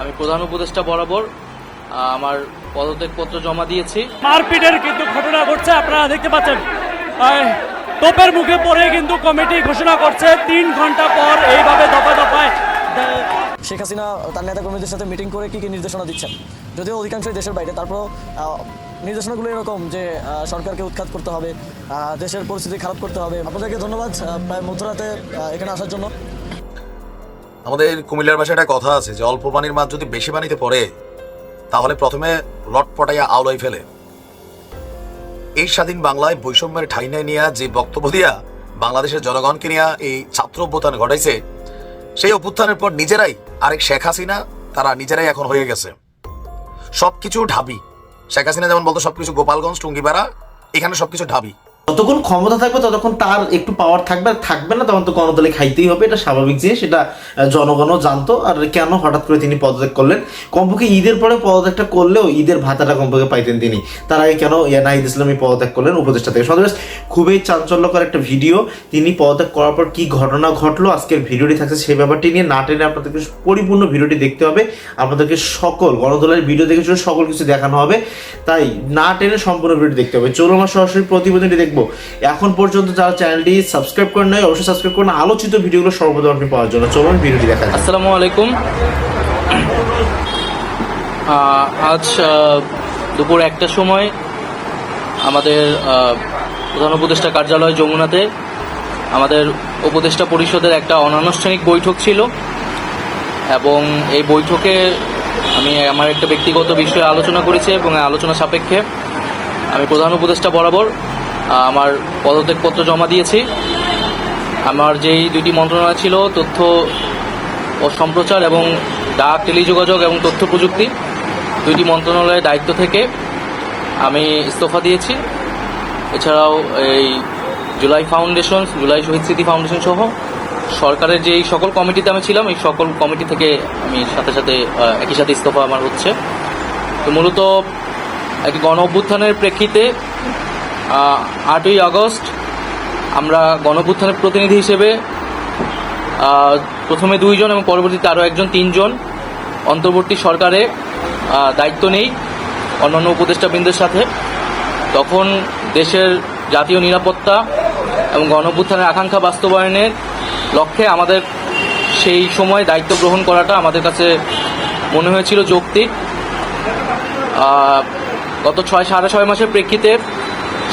আমি প্রধান উপদেষ্টা বরাবর আমার পদত্যাগপত্র জমা দিয়েছি। মারপিটের কিন্তু ঘটনা ঘটছে আপনারা দেখতে পাচ্ছেন। তোপের মুখে পড়ে কিন্তু কমিটি ঘোষণা করছে তিন ঘণ্টা পর এইভাবে দফা দফায়। শেখ হাসিনা তার নেতা কর্মীদের সাথে মিটিং করে কি কি নির্দেশনা দিচ্ছেন? যদিও অধিকাংশই দেশের বাইরে তারপর নির্দেশনাগুলো এরকম যে আহ, সরকারকে উৎখাত করতে হবে দেশের পরিস্থিতি খারাপ করতে হবে। আপনাদেরকে ধন্যবাদ প্রায় মধ্যরাতে এখানে আসার জন্য। আমাদের কুমিল্লার ভাষায় একটা কথা আছে যে, অল্প পানির মাছ যদি বেশি পানিতে পড়ে, তাহলে প্রথমে লট পটাইয়া আওলাই ফেলে। এই স্বাধীন বাংলায় বৈষম্যের ঠাইনায় নিয়ে যে বক্তব্য দিয়া বাংলাদেশের জনগণকে নিয়ে এই ছাত্র অভ্যুত্থান ঘটাইছে, সেই অভ্যুত্থানের পর নিজেরাই আরেক শেখ হাসিনা, তারা নিজেরাই এখন হয়ে গেছে। সবকিছু ঢাবি। শেখ হাসিনা যেমন বলতো, সবকিছু গোপালগঞ্জ, টুঙ্গিপাড়া, এখানে সবকিছু ঢাবি। যতক্ষণ ক্ষমতা থাকবে, ততক্ষণ তার একটু পাওয়ার থাকবে, আর থাকবে না, তখন তো গণদলে খাইতেই হবে, এটা স্বাভাবিক জিনিস, এটা জনগণও জানতো, আর কেন হঠাৎ করে তিনি পদত্যাগ করলেন? কমপক্ষে ঈদের পরে পদত্যাগটা করলেও ঈদের ভাতাটা কমপক্ষে পাইতেন তিনি। তার আগে কেন নাহিদ ইসলামী পদত্যাগ করলেন উপদেষ্টা থেকে? সদস্য, খুবই চাঞ্চল্যকর একটা ভিডিও, তিনি পদত্যাগ করার পর কি ঘটনা ঘটলো, আজকের ভিডিওটি থাকছে সেই ব্যাপারটি নিয়ে, না টেনে আপনাদেরকে পরিপূর্ণ ভিডিওটি দেখতে হবে, আপনাদেরকে সকল, গণদলের ভিডিও দেখে সকল কিছু দেখানো হবে, তাই না টেনে সম্পূর্ণ ভিডিও দেখতে হবে। চলুন সরাসরি প্রতিবেদনটি দেখব। এখন পর্যন্ত যারা চ্যানেলটি সাবস্ক্রাইব করেন নাই, অবশ্যই সাবস্ক্রাইব করুন। আলোচিত ভিডিওগুলো সর্বপ্রথম আপনি পাওয়ার জন্য। চলুন, ভিডিওটি দেখা আসসালামু আলাইকুম। আজ দুপুর একটার সময় আমাদের প্রধান উপদেষ্টা কার্যালয় যমুনাতে আমাদের উপদেষ্টা পরিষদের একটা অনানুষ্ঠানিক বৈঠক ছিল। এবং এই বৈঠকে আমি আমার একটা ব্যক্তিগত বিষয়ে আলোচনা করেছি এবং আলোচনা সাপেক্ষে আমি প্রধান উপদেষ্টা বরাবর আমার পদত্যাগপত্র জমা দিয়েছি। আমার যেই দুটি মন্ত্রণালয় ছিল, তথ্য ও সম্প্রচার এবং ডাক, টেলিযোগাযোগ এবং তথ্য প্রযুক্তি, দুইটি মন্ত্রণালয়ের দায়িত্ব থেকে আমি ইস্তফা দিয়েছি। এছাড়াও এই জুলাই ফাউন্ডেশন, জুলাই শহীদ স্মৃতি ফাউন্ডেশন সহ সরকারের যে এই সকল কমিটিতে আমি ছিলাম, এই সকল কমিটি থেকে আমি সাথে সাথে একই সাথে ইস্তফা আমার হচ্ছে। তো মূলত একটি গণ অভ্যুত্থানের প্রেক্ষিতে আটই আগস্ট আমরা গণঅভ্যুত্থানের প্রতিনিধি হিসেবে প্রথমে দুইজন এবং পরবর্তীতে আরও একজন, তিনজন অন্তর্বর্তী সরকারে দায়িত্ব নেই অন্যান্য উপদেষ্টাবৃন্দের সাথে। তখন দেশের জাতীয় নিরাপত্তা এবং গণঅভ্যুত্থানের আকাঙ্ক্ষা বাস্তবায়নের লক্ষ্যে আমাদের সেই সময় দায়িত্ব গ্রহণ করাটা আমাদের কাছে মনে হয়েছিল যৌক্তিক। গত ছয়, সাড়ে ছয় মাসের প্রেক্ষিতে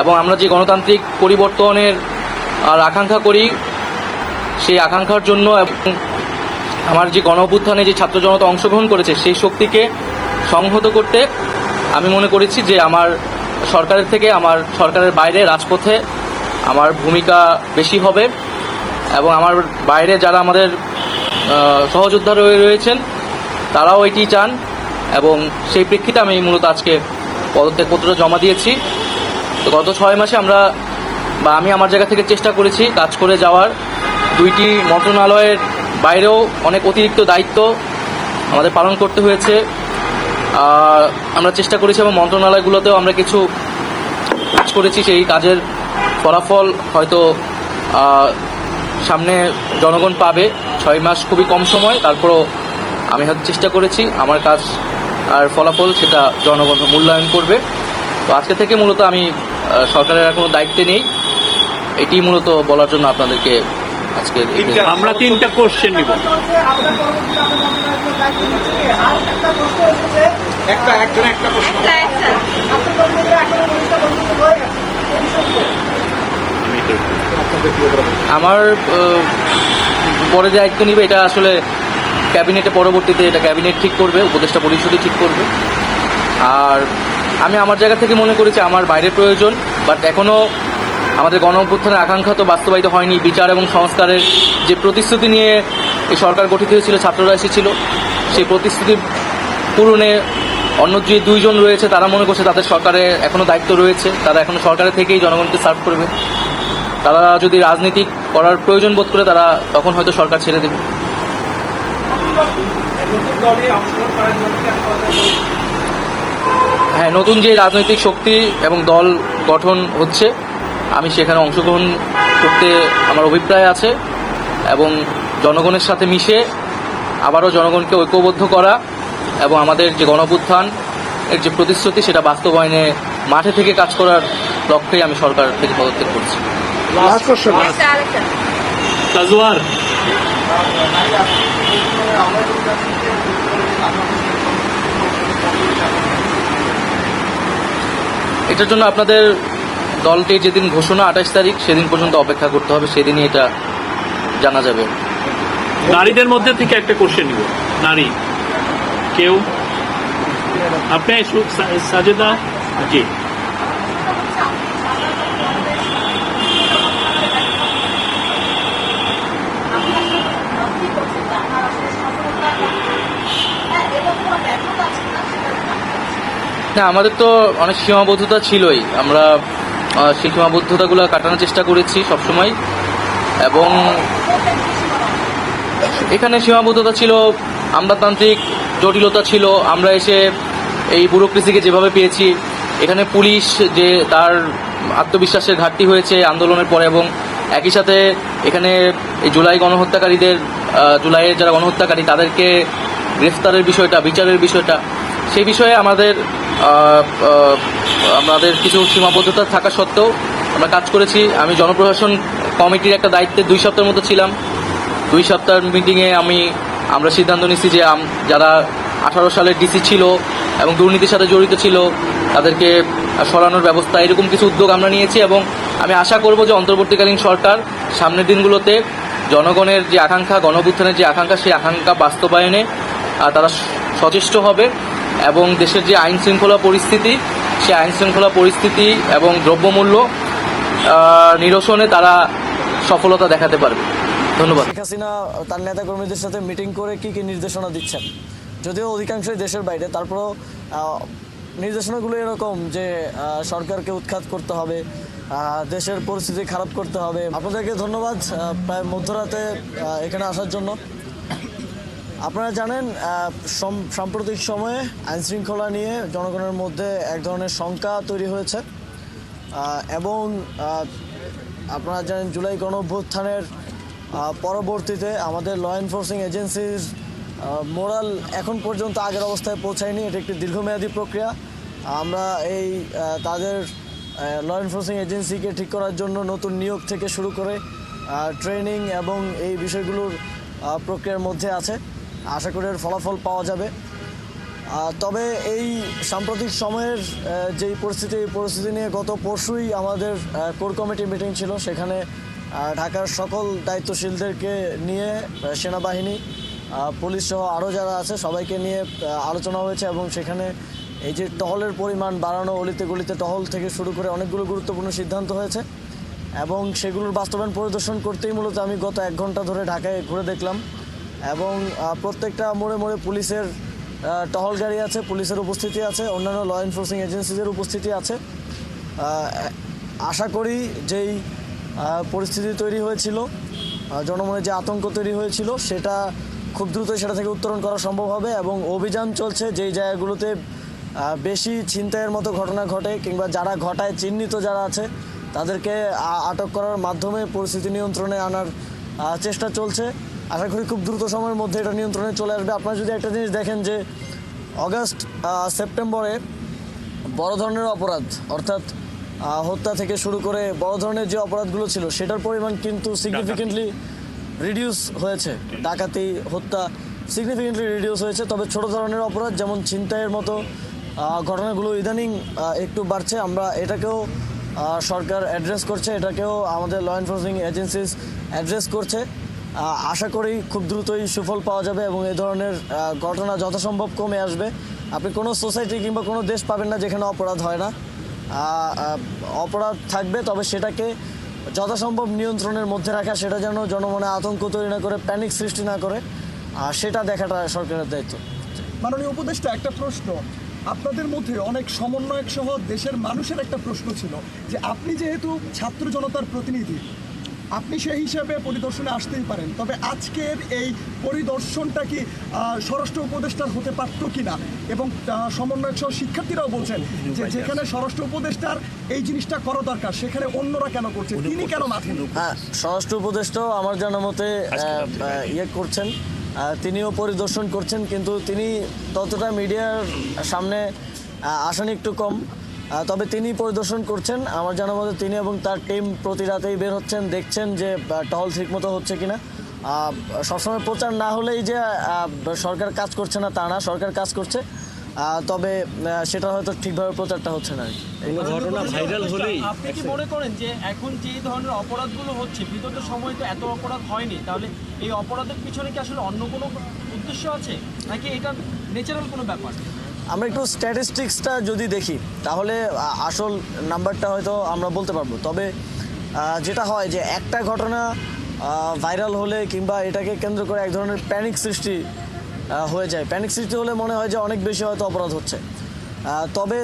এবং আমরা যে গণতান্ত্রিক পরিবর্তনের, আর আকাঙ্ক্ষা করি, সেই আকাঙ্ক্ষার জন্য আমার যে গণ অভ্যুত্থানে যে ছাত্র জনতা অংশগ্রহণ করেছে, সেই শক্তিকে সংহত করতে আমি মনে করেছি যে আমার সরকারের থেকে, আমার সরকারের বাইরে রাজপথে আমার ভূমিকা বেশি হবে এবং আমার বাইরে যারা আমাদের সহযোদ্ধা রয়ে রয়েছেন, তারাও এটি চান এবং সেই প্রেক্ষিতে আমি মূলত আজকে পদত্যাগপত্র জমা দিয়েছি। তো গত ছয় মাসে আমরা বা আমি আমার জায়গা থেকে চেষ্টা করেছি কাজ করে যাওয়ার। দুইটি মন্ত্রণালয়ের বাইরেও অনেক অতিরিক্ত দায়িত্ব আমাদের পালন করতে হয়েছে। আমরা চেষ্টা করেছি এবং মন্ত্রণালয়গুলোতেও আমরা কিছু কাজ করেছি, সেই কাজের ফলাফল হয়তো সামনে জনগণ পাবে। ছয় মাস খুবই কম সময়, তারপরও আমি হয়তো চেষ্টা করেছি। আমার কাজ আর ফলাফল সেটা জনগণ মূল্যায়ন করবে। তো আজকে থেকে মূলত আমি সরকারের আর কোনো দায়িত্বে নেই। এটি মূলত বলার জন্য আপনাদেরকে আজকে আমরা তিনটা কোশ্চেন নিব। আমার পরে যে দায়িত্ব নিবে এটা আসলে ক্যাবিনেটে পরবর্তীতে এটা ক্যাবিনেট ঠিক করবে উপদেষ্টা পরিষদই ঠিক করবে। আর আমি আমার জায়গা থেকে মনে করেছি আমার বাইরের প্রয়োজন বাট এখনও আমাদের গণ অভ্যুত্থানের আকাঙ্ক্ষা তো বাস্তবায়িত হয়নি। বিচার এবং সংস্কারের যে প্রতিশ্রুতি নিয়ে এই সরকার গঠিত হয়েছিল, ছাত্ররা এসেছিল, সেই প্রতিশ্রুতি পূরণে অন্য যে দুইজন রয়েছে, তারা মনে করছে তাদের সরকারে এখনও দায়িত্ব রয়েছে। তারা এখনও সরকারের থেকেই জনগণকে সার্ভ করবে। তারা যদি রাজনীতি করার প্রয়োজন বোধ করে, তারা তখন হয়তো সরকার ছেড়ে দেবে। হ্যাঁ নতুন যে রাজনৈতিক শক্তি এবং দল গঠন হচ্ছে আমি সেখানে অংশগ্রহণ করতে আমার অভিপ্রায় আছে এবং জনগণের সাথে মিশে আবারও জনগণকে ঐক্যবদ্ধ করা এবং আমাদের যে গণপুত্থান এর যে প্রতিশ্রুতি সেটা বাস্তবায়নে মাঠে থেকে কাজ করার লক্ষ্যেই আমি সরকার থেকে পদত্যাগ করছি। তাজওয়ার এটার জন্য আপনাদের দলটি যেদিন ঘোষণা আঠাশ তারিখ, সেদিন পর্যন্ত অপেক্ষা করতে হবে, সেদিনই এটা জানা যাবে। নারীদের মধ্যে থেকে একটা কোশ্চেন নিব। নারী। কেউ? আপনি সাজেদা? জি। না, আমাদের তো অনেক সীমাবদ্ধতা ছিলই। আমরা সেই সীমাবদ্ধতাগুলো কাটানোর চেষ্টা করেছি সবসময়। এবং এখানে সীমাবদ্ধতা ছিল, আমলাতান্ত্রিক জটিলতা ছিল, আমরা এসে এই ব্যুরোক্রেসিকে যেভাবে পেয়েছি, এখানে পুলিশ যে তার আত্মবিশ্বাসের ঘাটতি হয়েছে আন্দোলনের পরে এবং একই সাথে এখানে এই জুলাই গণহত্যাকারীদের জুলাইয়ের যারা গণহত্যাকারী তাদেরকে গ্রেফতারের বিষয়টা, বিচারের বিষয়টা, সেই বিষয়ে আমাদের আমাদের কিছু সীমাবদ্ধতা থাকা সত্ত্বেও আমরা কাজ করেছি। আমি জনপ্রশাসন কমিটির একটা দায়িত্বে দুই সপ্তাহের মতো ছিলাম। দুই সপ্তাহের মিটিংয়ে আমি, আমরা সিদ্ধান্ত নিচ্ছি যে যারা আঠারো সালের ডিসি ছিল এবং দুর্নীতির সাথে জড়িত ছিল, তাদেরকে সরানোর ব্যবস্থা, এরকম কিছু উদ্যোগ আমরা নিয়েছি এবং আমি আশা করব যে অন্তর্বর্তীকালীন সরকার সামনের দিনগুলোতে জনগণের যে আকাঙ্ক্ষা গণবুত্থানের যে আকাঙ্ক্ষা, সেই আকাঙ্ক্ষা বাস্তবায়নে তারা সচেষ্ট হবে। এবং দেশের যে আইন শৃঙ্খলা পরিস্থিতি সেই আইন শৃঙ্খলা পরিস্থিতি এবং দ্রব্যমূল্য নিরসনে তারা সফলতা দেখাতে পারবে। ধন্যবাদ। শেখ হাসিনা তার নেতা কর্মীদের সাথে মিটিং করে কি কি নির্দেশনা দিচ্ছেন? যদিও অধিকাংশই দেশের বাইরে, তারপরও নির্দেশনাগুলো এরকম যে সরকারকে উৎখাত করতে হবে দেশের পরিস্থিতি খারাপ করতে হবে। আপনাদেরকে ধন্যবাদ প্রায় মধ্যরাতে এখানে আসার জন্য। আপনারা জানেন সম- সাম্প্রতিক সময়ে আইন শৃঙ্খলা নিয়ে জনগণের মধ্যে এক ধরনের শঙ্কা তৈরি হয়েছে। এবং আপনারা জানেন জুলাই গণভ্যুত্থানের পরবর্তীতে আমাদের ল এনফোর্সিং এজেন্সির মোরাল এখন পর্যন্ত আগের অবস্থায় পৌঁছায়নি। এটি একটি দীর্ঘমেয়াদী প্রক্রিয়া। আমরা এই তাদের ল এনফোর্সিং এজেন্সিকে ঠিক করার জন্য নতুন নিয়োগ থেকে শুরু করে ট্রেনিং এবং এই বিষয়গুলোর প্রক্রিয়ার মধ্যে আছে। আশা করি ফলাফল পাওয়া যাবে। তবে এই সাম্প্রতিক সময়ের যেই পরিস্থিতি, এই পরিস্থিতি নিয়ে গত পরশুই আমাদের কোর কমিটি মিটিং ছিল। সেখানে ঢাকার সকল দায়িত্বশীলদেরকে নিয়ে সেনাবাহিনী পুলিশ সহ আরও যারা আছে, সবাইকে নিয়ে আলোচনা হয়েছে এবং সেখানে এই যে টহলের পরিমাণ বাড়ানো, অলিতে গলিতে টহল থেকে শুরু করে অনেকগুলো গুরুত্বপূর্ণ সিদ্ধান্ত হয়েছে এবং সেগুলোর বাস্তবায়ন পরিদর্শন করতেই মূলত আমি গত এক ঘণ্টা ধরে ঢাকায় ঘুরে দেখলাম। এবং প্রত্যেকটা মোড়ে মোড়ে পুলিশের টহল গাড়ি আছে, পুলিশের উপস্থিতি আছে, অন্যান্য ল এনফোর্সিং এজেন্সিদের উপস্থিতি আছে। আশা করি যেই পরিস্থিতি তৈরি হয়েছিল জনমনে যে আতঙ্ক তৈরি হয়েছিল, সেটা খুব দ্রুত সেটা থেকে উত্তরণ করা সম্ভব হবে এবং অভিযান চলছে যেই জায়গাগুলোতে বেশি ছিনতাইয়ের মতো ঘটনা ঘটে কিংবা যারা ঘটায়, চিহ্নিত যারা আছে, তাদেরকে আটক করার মাধ্যমে পরিস্থিতি নিয়ন্ত্রণে আনার চেষ্টা চলছে। আশা করি খুব দ্রুত সময়ের মধ্যে এটা নিয়ন্ত্রণে চলে আসবে। আপনারা যদি একটা জিনিস দেখেন যে অগাস্ট সেপ্টেম্বরে বড় ধরনের অপরাধ, অর্থাৎ হত্যা থেকে শুরু করে বড় ধরনের যে অপরাধগুলো ছিল, সেটার পরিমাণ কিন্তু সিগনিফিকেন্টলি রিডিউস হয়েছে। ডাকাতি, হত্যা সিগনিফিকেন্টলি রিডিউস হয়েছে। তবে ছোট ধরনের অপরাধ, যেমন ছিনতাইয়ের মতো ঘটনাগুলো ইদানিং একটু বাড়ছে। আমরা এটাকেও সরকার অ্যাড্রেস করছে, এটাকেও আমাদের ল এনফোর্সিং এজেন্সিস অ্যাড্রেস করছে। আশা করি খুব দ্রুতই সুফল পাওয়া যাবে এবং এই ধরনের ঘটনা যথাসম্ভব কমে আসবে। আপনি কোনো সোসাইটি কিংবা কোনো দেশ পাবেন না যেখানে অপরাধ হয় না। অপরাধ থাকবে, তবে সেটাকে যথাসম্ভব নিয়ন্ত্রণের মধ্যে রাখা, সেটা যেন জনমনে আতঙ্ক তৈরি না করে, প্যানিক সৃষ্টি না করে, আর সেটা দেখাটা সরকারের দায়িত্ব। মাননীয় উপদেষ্টা, একটা প্রশ্ন। আপনাদের মধ্যে অনেক সমন্বয়ক সহ দেশের মানুষের একটা প্রশ্ন ছিল যে আপনি যেহেতু ছাত্র জনতার প্রতিনিধি আপনি সেই হিসাবে পরিদর্শনে আসতেই পারেন। তবে আজকের এই পরিদর্শনটা কি স্বরাষ্ট্র উপদেষ্টার হতে পারত কিনা? এবং আহ, সমন্বয়ক সহ শিক্ষার্থীরাও বলছেন যে যেখানে স্বরাষ্ট্র উপদেষ্টার এই জিনিসটা করা দরকার সেখানে অন্যরা কেন করছে? তিনি কেন মাঠে? হ্যাঁ স্বরাষ্ট্র উপদেষ্টাও আমার জানা মতে ইয়ে করছেন। তিনিও পরিদর্শন করছেন কিন্তু তিনি ততটা মিডিয়ার সামনে আসেন একটু কম। তবে তিনি পরিদর্শন করছেন। আমার জানা মতে তিনি এবং তার টিম প্রতি রাতেই বের হচ্ছেন দেখছেন যে টহল ঠিকমতো হচ্ছে কিনা। সবসময় প্রচার না হলেই যে সরকার কাজ করছে না তা না সরকার কাজ করছে। তবে সেটা হয়তো ঠিকভাবে প্রচারটা হচ্ছে না ঘটনা ভাইরাল হলেই আপনি কি মনে করেন যে এখন যে ধরনের অপরাধগুলো হচ্ছে বিগত সময়ে তো এত অপরাধ হয়নি তাহলে এই অপরাধের পিছনে কি আসলে অন্য কোনো উদ্দেশ্য আছে? নাকি এটা ন্যাচারাল কোনো ব্যাপার? আমরা একটু স্ট্যাটিস্টিক্সটা যদি দেখি, তাহলে আসল নাম্বারটা হয়তো আমরা বলতে পারব। তবে যেটা হয় যে, একটা ঘটনা ভাইরাল হলে কিংবা এটাকে কেন্দ্র করে এক ধরনের প্যানিক সৃষ্টি হয়ে যায়। প্যানিক সৃষ্টি হলে মনে হয় যে, অনেক বেশি হয়তো অপরাধ হচ্ছে। তবে,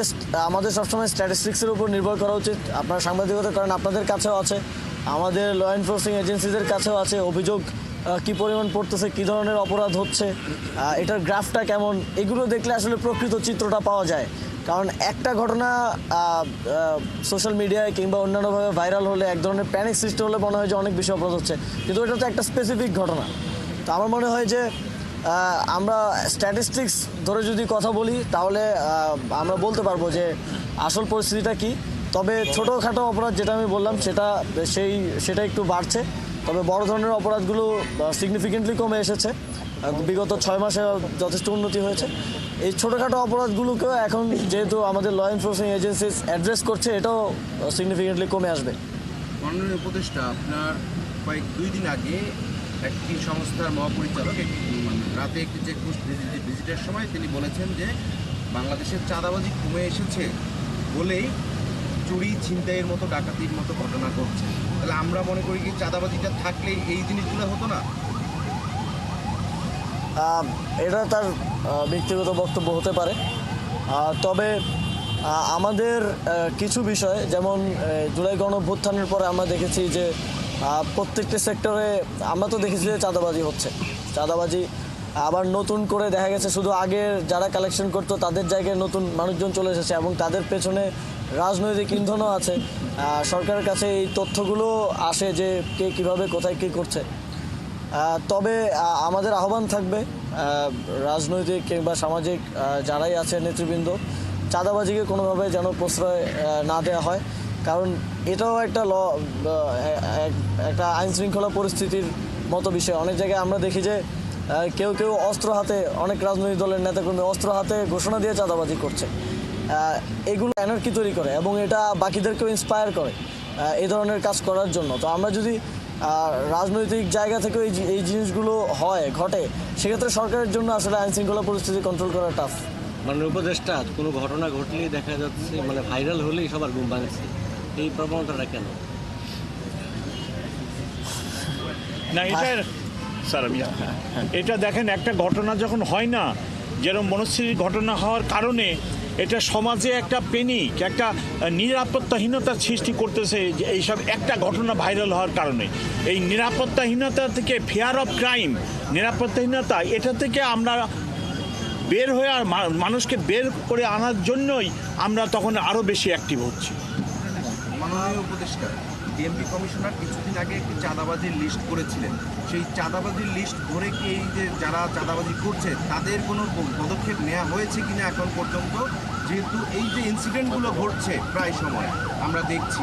আমাদের সবসময় স্ট্যাটিস্টিক্সের উপর নির্ভর করা উচিত। আপনার সাংবাদিকতা করেন, আপনাদের কাছেও আছে। আমাদের ল এনফোর্সিং এজেন্সিদের কাছেও আছে অভিযোগ। কি পরিমাণ পড়তেছে, কি ধরনের অপরাধ হচ্ছে এটার গ্রাফটা কেমন, এগুলো দেখলে আসলে প্রকৃত চিত্রটা পাওয়া যায়। কারণ একটা ঘটনা সোশ্যাল মিডিয়ায় কিংবা অন্যান্যভাবে ভাইরাল হলে এক ধরনের প্যানিক সৃষ্টি হলে মনে হয় যে অনেক বেশি অপরাধ হচ্ছে। কিন্তু এটা তো একটা স্পেসিফিক ঘটনা। তো আমার মনে হয় যে আমরা স্ট্যাটিস্টিক্স ধরে যদি কথা বলি, তাহলে আমরা বলতে পারব যে আসল পরিস্থিতিটা কি। তবে ছোটোখাটো অপরাধ যেটা আমি বললাম, সেটা, সেই, সেটা একটু বাড়ছে। তবে বড় ধরনের অপরাধগুলো সিগনিফিকেন্টলি কমে এসেছে। বিগত ছয় মাসে যথেষ্ট উন্নতি হয়েছে। এই ছোটোখাটো অপরাধগুলোকেও এখন যেহেতু আমাদের ল এনফোর্সিং এজেন্সিস অ্যাড্রেস করছে, এটাও সিগনিফিকেন্টলি কমে আসবে। মাননীয় উপদেষ্টা, আপনার কয়েক দুই দিন আগে একটি সংস্থার মহাপরিচালক মানে রাতে একটি চেকপোস্ট ভিজিটের সময় তিনি বলেছেন যে বাংলাদেশের চাঁদাবাজি কমে এসেছে বলেই চুরি, ছিনতাইয়ের মতো, ডাকাতির মতো ঘটনা ঘটছে। তাহলে আমরা মনে করি কি চাঁদাবাজিটা থাকলে এই জিনিসগুলো হতো না? এটা তার ব্যক্তিগত বক্তব্য হতে পারে। তবে আমাদের কিছু বিষয়, যেমন জুলাই গণভ্যুত্থানের পরে আমরা দেখেছি যে প্রত্যেকটি সেক্টরে আমরা তো দেখেছি যে চাঁদাবাজি হচ্ছে। চাঁদাবাজি আবার নতুন করে দেখা গেছে, শুধু আগের যারা কালেকশন করতো, তাদের জায়গায় নতুন মানুষজন চলে এসেছে এবং তাদের পেছনে রাজনৈতিক ইন্ধনও আছে। সরকারের কাছে এই তথ্যগুলো আসে যে কে কীভাবে, কোথায় কী করছে। তবে আমাদের আহ্বান থাকবে রাজনৈতিক কিংবা সামাজিক যারাই আছে নেতৃবৃন্দ, চাঁদাবাজিকে কোনোভাবে যেন প্রশ্রয় না দেওয়া হয়। কারণ এটাও একটা ল একটা আইন শৃঙ্খলা পরিস্থিতির মতো বিষয়। অনেক জায়গায় আমরা দেখি যে কেউ কেউ অস্ত্র হাতে, অনেক রাজনৈতিক দলের নেতাকর্মী অস্ত্র হাতে ঘোষণা দিয়ে চাঁদাবাজি করছে। এগুলো এনার্কি তৈরি করে এবং এটা বাকিদেরকেও ইন্সপায়ার করে এই ধরনের কাজ করার জন্য। তো আমরা যদি রাজনৈতিক জায়গা থেকে এই এই জিনিসগুলো হয় ঘটে সেক্ষেত্রে সরকারের জন্য আসলে আইন শৃঙ্খলা পরিস্থিতি কন্ট্রোল করা টাফ মানে উপদেষ্টা কোনো ঘটনা ঘটলেই দেখা যাচ্ছে মানে ভাইরাল হলেই সবার ঘুম ভাঙছে। এই প্রবণতাটা কেন? না এটা স্যার আমি এটা দেখেন একটা ঘটনা যখন হয় না যেরকম মনস্থির ঘটনা হওয়ার কারণে এটা সমাজে একটা পেনিক একটা নিরাপত্তাহীনতার সৃষ্টি করতেছে এইসব একটা ঘটনা ভাইরাল হওয়ার কারণে। এই নিরাপত্তাহীনতা থেকে ফেয়ার অফ ক্রাইম নিরাপত্তাহীনতা, এটা থেকে আমরা বের হয়ে আর মানুষকে বের করে আনার জন্যই আমরা তখন আরও বেশি অ্যাক্টিভ হচ্ছি। মাননীয় কমিশনার কিছুদিন আগে একটি চাঁদাবাজির লিস্ট করেছিলেন। সেই চাঁদাবাজির লিস্ট ধরে কি এই যে যারা চাঁদাবাজি করছে, তাদের কোনো পদক্ষেপ নেওয়া হয়েছে কিনা এখন পর্যন্ত? যেহেতু এই যে ইনসিডেন্টগুলো ঘটছে প্রায় সময় আমরা দেখছি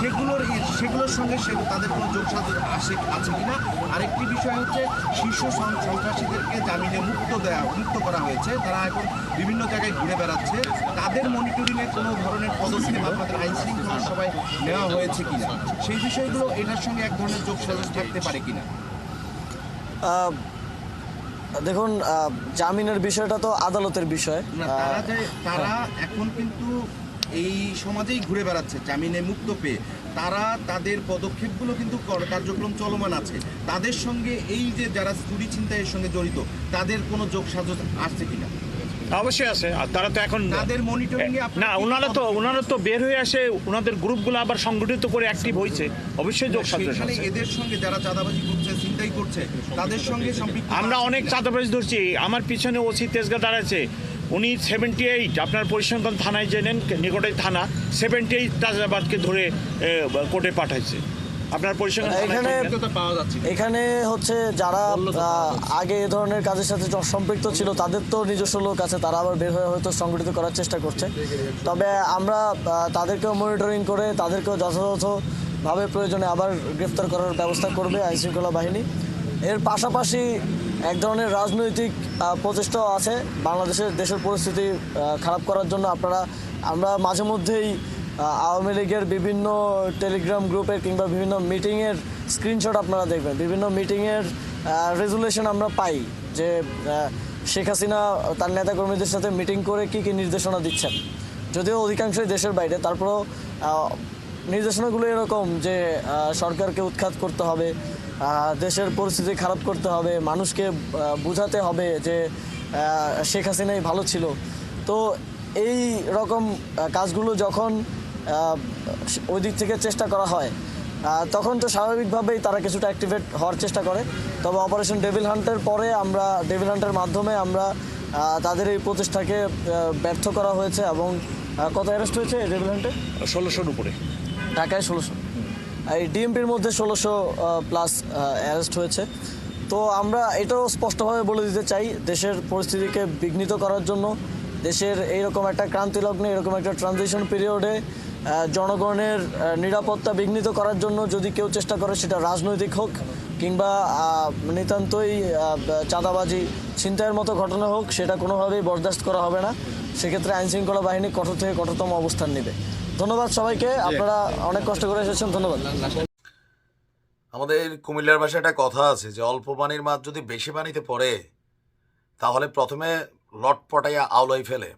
সেগুলোর সেগুলোর সঙ্গে সে তাদের কোনো যোগসাজশ আসে আছে কি না আরেকটি বিষয় হচ্ছে শীর্ষ সন- সন্ত্রাসীদেরকে জামিনে মুক্ত দেওয়া মুক্ত করা হয়েছে। তারা এখন বিভিন্ন জায়গায় ঘুরে বেড়াচ্ছে। তাদের মনিটরিংয়ে কোনো ধরনের পদক্ষেপ আপনাদের আইন শৃঙ্খলার সবাই নেওয়া হয়েছে কিনা? সেই বিষয়গুলো এটার সঙ্গে এক ধরনের যোগসাজশ থাকতে পারে কিনা? আহ, দেখুন জামিনের বিষয়টা তো আদালতের বিষয়। তারা এখন কিন্তু এই সমাজেই ঘুরে বেড়াচ্ছে জামিনে মুক্ত পেয়ে। তারা তাদের পদক্ষেপগুলো কিন্তু কর- কার্যক্রম চলমান আছে। তাদের সঙ্গে এই যে যারা চুরি ছিনতাইয়ের সঙ্গে জড়িত তাদের কোনো যোগ সাজস আসছে কিনা? অবশ্যই আছে আর তারা তো এখন তাদের না ওনারা তো ওনারা তো বের হয়ে আসে ওনাদের গ্রুপগুলো আবার সংগঠিত করে অ্যাক্টিভ হয়েছে অবশ্যই যোগ আছে। এদের সঙ্গে যারা চাঁদাবাজি করছে চিন্তাই করছে তাদের সঙ্গে আমরা অনেক? চাঁদাবাজ ধরছি। আমার পিছনে ওসি তেজগা দাঁড়াচ্ছে উনি সেভেন্টি এইট আপনার পরিসংখ্যান থানায় জেনেন নিকটে থানা সেভেন্টি এইট চাঁদাবাদকে ধরে কোর্টে পাঠাইছে। আপনার পরিসংখ্যান এখানে এখানে হচ্ছে যারা আগে এ ধরনের কাজের সাথে সম্পৃক্ত ছিল তাদের তো নিজস্ব লোক আছে তারা আবার বের হয়ে হয়তো সংগঠিত করার চেষ্টা করছে। তবে আমরা তাদেরকেও মনিটরিং করে তাদেরকেও যথাযথভাবে প্রয়োজনে আবার গ্রেফতার করার ব্যবস্থা করবে আইনশৃঙ্খলা বাহিনী। এর পাশাপাশি এক ধরনের রাজনৈতিক প্রচেষ্টাও আছে বাংলাদেশের দেশের পরিস্থিতি খারাপ করার জন্য আপনারা আমরা মাঝে মধ্যেই আওয়ামী লীগের বিভিন্ন টেলিগ্রাম গ্রুপের কিংবা বিভিন্ন মিটিংয়ের স্ক্রিনশট আপনারা দেখবেন। বিভিন্ন মিটিংয়ের রেজুলেশন আমরা পাই যে শেখ হাসিনা তার নেতাকর্মীদের সাথে মিটিং করে কি কি নির্দেশনা দিচ্ছেন। যদিও অধিকাংশই দেশের বাইরে, তারপরও নির্দেশনাগুলো এরকম যে সরকারকে উৎখাত করতে হবে দেশের পরিস্থিতি খারাপ করতে হবে, মানুষকে বোঝাতে হবে যে শেখ হাসিনাই ভালো ছিল। তো এই রকম কাজগুলো যখন ওই দিক থেকে চেষ্টা করা হয়। তখন তো স্বাভাবিকভাবেই তারা কিছুটা অ্যাক্টিভেট হওয়ার চেষ্টা করে। তবে অপারেশন ডেভিল হান্টের পরে আমরা ডেভিল হান্টের মাধ্যমে আমরা তাদের এই প্রচেষ্টাকে ব্যর্থ করা হয়েছে এবং কত অ্যারেস্ট হয়েছে ডেভিল হান্টে ষোলোশোর উপরে। ঢাকায় ষোলোশো। এই ডিএমপির মধ্যে ষোলোশো প্লাস অ্যারেস্ট হয়েছে। তো আমরা এটাও স্পষ্টভাবে বলে দিতে চাই দেশের পরিস্থিতিকে বিঘ্নিত করার জন্য। দেশের এইরকম একটা ক্রান্তিলগ্নে এরকম একটা ট্রানজিশন পিরিয়ডে জনগণের নিরাপত্তা বিঘ্নিত করার জন্য যদি কেউ চেষ্টা করে সেটা রাজনৈতিক হোক কিংবা নিতান্তই চাঁদাবাজি ছিনতাইয়ের মতো ঘটনা হোক সেটা কোনোভাবেই বরদাস্ত করা হবে না। সেক্ষেত্রে আইনশৃঙ্খলা বাহিনী কঠোর থেকে কঠোরতম অবস্থান নেবে। ধন্যবাদ সবাইকে। আপনারা অনেক কষ্ট করে এসেছেন। ধন্যবাদ। আমাদের কুমিল্লার ভাষায় একটা কথা আছে যে অল্প পানির মাছ যদি বেশি পানিতে পড়ে তাহলে প্রথমে লট পটাইয়া আওলাই ফেলে।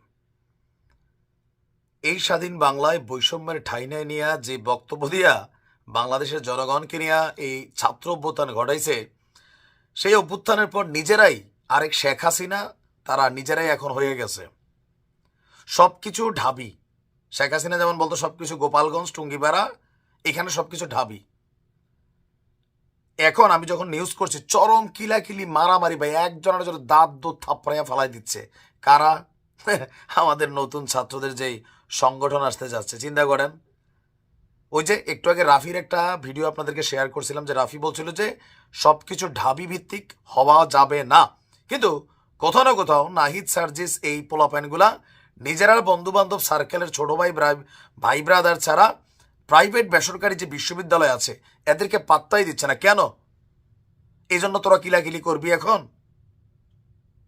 এই স্বাধীন বাংলায় বৈষম্যের ঠাই নাই নিয়া যে বক্তব্য দিয়া বাংলাদেশের জনগণকে নিয়ে এই ছাত্র অভ্যুত্থান ঘটাইছে, সেই অভ্যুত্থানের পর নিজেরাই আরেক শেখ হাসিনা, তারা নিজেরাই এখন হয়ে গেছে। সব কিছু ঢাবি। শেখ হাসিনা যেমন বলতো সব কিছু গোপালগঞ্জ, টুঙ্গিপাড়া, এখানে সব কিছু ঢাবি। এখন আমি যখন নিউজ করছি, চরম কিলাকিলি, মারামারি ভাই, একজনের জন্য দাঁত দুধ থাপড়াইয়া ফেলাই দিচ্ছে। কারা? আমাদের নতুন ছাত্রদের যেই সংগঠন আসতে যাচ্ছে। চিন্তা করেন, ওই যে একটু আগে রাফির একটা ভিডিও আপনাদেরকে শেয়ার করছিলাম যে রাফি বলছিল যে সব কিছু ঢাবি ভিত্তিক হওয়া যাবে না। কিন্তু কোথাও না কোথাও নাহিদ সার্জিস এই পোলাপাইনগুলা নিজেরা বন্ধু বান্ধব সার্কেলের ছোট ভাই ভাই ব্রাদার ছাড়া প্রাইভেট বেসরকারি যে বিশ্ববিদ্যালয় আছে, এদেরকে পাত্তাই দিচ্ছে না। কেন? এই জন্য তোরা কিলাকিলি করবি এখন?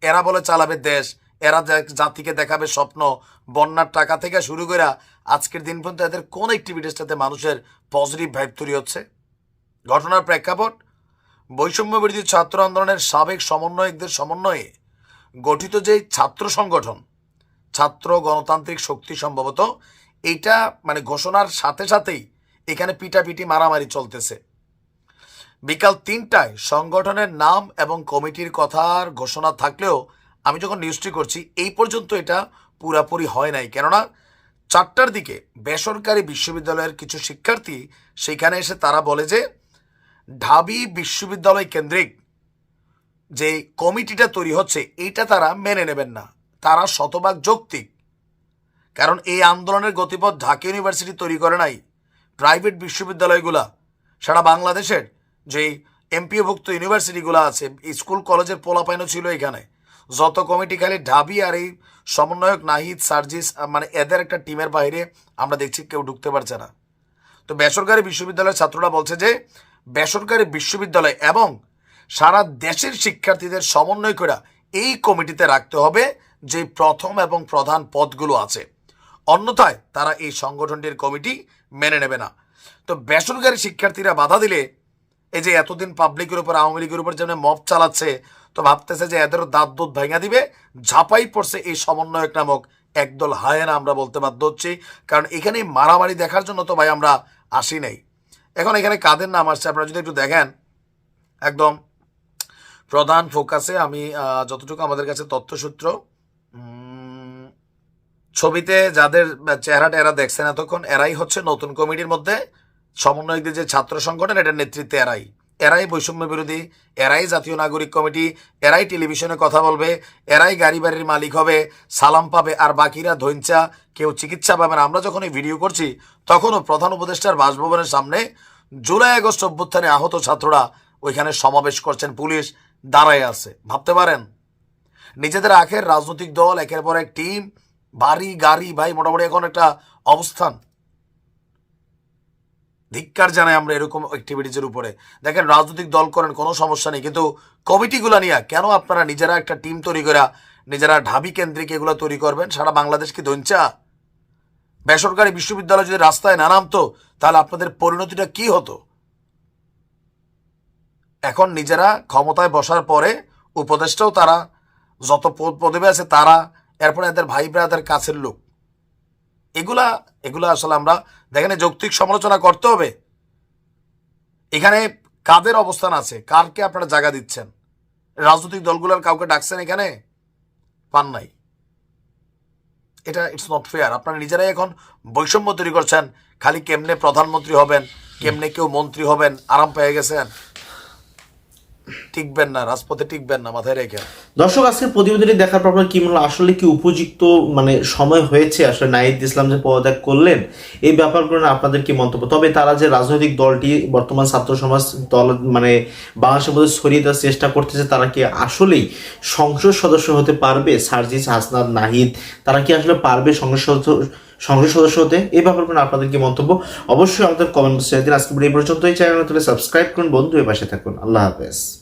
এরা বলে চালাবে দেশ এরা জাতিকে দেখাবে স্বপ্ন, বন্যার টাকা থেকে শুরু করে আজকের দিন পর্যন্ত এদের কোন অ্যাক্টিভিটিসটাতে মানুষের পজিটিভ ভাইব তৈরি হচ্ছে? ঘটনার প্রেক্ষাপট, বৈষম্য বিরোধী ছাত্র আন্দোলনের সাবেক সমন্বয়কদের সমন্বয়ে গঠিত যে ছাত্র সংগঠন, ছাত্র গণতান্ত্রিক শক্তি সম্ভবত এইটা মানে ঘোষণার সাথে সাথেই এখানে পিটাপিটি মারামারি চলতেছে। বিকাল তিনটায় সংগঠনের নাম এবং কমিটির কথার ঘোষণা থাকলেও আমি যখন নিউজটি করছি, এই পর্যন্ত এটা পুরাপুরি হয় নাই। কেননা, চারটার দিকে বেসরকারি বিশ্ববিদ্যালয়ের কিছু শিক্ষার্থী, সেখানে এসে তারা বলে যে, ঢাবি বিশ্ববিদ্যালয় কেন্দ্রিক যে কমিটিটা তৈরি হচ্ছে, এইটা তারা মেনে নেবেন না। তারা শতভাগ যৌক্তিক। কারণ এই আন্দোলনের গতিপথ ঢাকা ইউনিভার্সিটি তৈরি করে নাই, প্রাইভেট বিশ্ববিদ্যালয়গুলা। সারা বাংলাদেশের যে এমপিওভুক্ত ইউনিভার্সিটিগুলো আছে, স্কুল, কলেজের পোলাপাইনও ছিল এখানে। যত কমিটি খালি ঢাবি আর এই সমন্বয়ক নাহিদ, সার্জিস মানে এদের একটা টিমের বাইরে আমরা দেখছি কেউ ঢুকতে পারছে না। তো বেসরকারি বিশ্ববিদ্যালয়ের ছাত্ররা বলছে যে, বেসরকারি বিশ্ববিদ্যালয় এবং সারা দেশের শিক্ষার্থীদের সমন্বয় করে এই কমিটিতে রাখতে হবে যে প্রথম এবং প্রধান পদগুলো আছে। অন্যথায় তারা এই সংগঠনটির কমিটি মেনে নেবে না। তো বেসরকারি শিক্ষার্থীরা বাধা দিলে এই যে এতদিন পাবলিকের উপর, আওয়ামী লীগের উপর যেমন মব চালাচ্ছে, তো ভাবতেছে যে এদেরও দাঁত দুধ ভেঙা দিবে, ঝাপাই পড়ছে এই সমন্বয়ক নামক একদল হায়না, আমরা বলতে বাধ্য হচ্ছি। কারণ এখানে মারামারি দেখার জন্য তো ভাই আমরা আসি নাই। এখন এখানে কাদের নাম আসছে, আপনারা যদি একটু দেখেন। একদম প্রধান ফোকাসে আমি যতটুকু আমাদের কাছে তথ্যসূত্র ছবিতে যাদের চেহারাটা এরা দেখছেন এতক্ষণ, এরাই হচ্ছে নতুন কমিটির মধ্যে। সমন্বয়কদের যে ছাত্র সংগঠন, এটার নেতৃত্বে এরাই। এরাই বৈষম্য বিরোধী, এরাই জাতীয় নাগরিক কমিটি, এরাই টেলিভিশনে কথা বলবে, এরাই গাড়ি বাড়ির মালিক হবে, সালাম পাবে, আর বাকিরা ধৈঞ্চা কেউ চিকিৎসা পাবে না। আমরা যখন এই ভিডিও করছি, তখনও প্রধান উপদেষ্টার বাসভবনের সামনে জুলাই আগস্ট অভ্যুত্থানে আহত ছাত্ররা ওইখানে সমাবেশ করছেন। পুলিশ দাঁড়ায় আছে। ভাবতে পারেন, নিজেদের আখের রাজনৈতিক দল, একের পর এক টিম, বাড়ি, গাড়ি, ভাই, মোটামুটি এখন একটা অবস্থান। ধিক্কার জানাই আমরা এরকম অ্যাক্টিভিটিজের উপরে। দেখেন, রাজনৈতিক দল করেন, কোনো সমস্যা নেই। কিন্তু কমিটিগুলো নিয়ে কেন আপনারা নিজেরা একটা টিম তৈরি করে নিজেরা ঢাবি কেন্দ্রিক এগুলো তৈরি করবেন? সারা বাংলাদেশ কি দঞ্চা বেসরকারি বিশ্ববিদ্যালয় যদি রাস্তায় না নামতো, তাহলে আপনাদের পরিণতিটা কি হতো? এখন নিজেরা ক্ষমতায় বসার পরে উপদেষ্টাও তারা, যত পদ, পদবি আছে তারা, এরপরে এদের ভাই ব্রাদের কাছের লোক। এগুলা এগুলা আসলে আমরা দেখেন যৌক্তিক সমালোচনা করতে হবে। এখানে কাদের অবস্থান আছে? কারকে আপনারা জায়গা দিচ্ছেন? রাজনৈতিক দলগুলোর কাউকে ডাকছেন এখানে? পান নাই। এটা ইটস নট ফেয়ার আপনারা নিজেরাই এখন বৈষম্য তৈরি করছেন। খালি কেমনে প্রধানমন্ত্রী হবেন, কেমনে কেউ মন্ত্রী হবেন, আরাম পেয়ে গেছেন? টিকবেন না, রাজপথে টিকবেন না, মাথায় রেখে। দর্শক, আজকের প্রতিবেদনটি দেখার পর কি মনে আসলে কি উপযুক্ত মানে সময় হয়েছে? আসলে নাহিদ ইসলাম যে পদত্যাগ করলেন, এই ব্যাপারগুলো আপনাদের কি মন্তব্য? তবে তারা যে রাজনৈতিক দলটি বর্তমান ছাত্র সমাজ দল মানে বাংলাদেশের মধ্যে ছড়িয়ে দেওয়ার চেষ্টা করতেছে, তারা কি আসলেই সংসদ সদস্য হতে পারবে? সার্জিস হাসনাদ নাহিদ, তারা কি আসলে পারবে সংসদ সংসদ সদস্য হতে এই ব্যাপারগুলো কোনো আপনাদের কি মন্তব্য, অবশ্যই আমাদের কমেন্ট বক্সে দিন আজকে এই পর্যন্তই। চ্যানেল সাবস্ক্রাইব করুন। বন্ধু, এ পাশে থাকুন। আল্লাহ হাফেজ।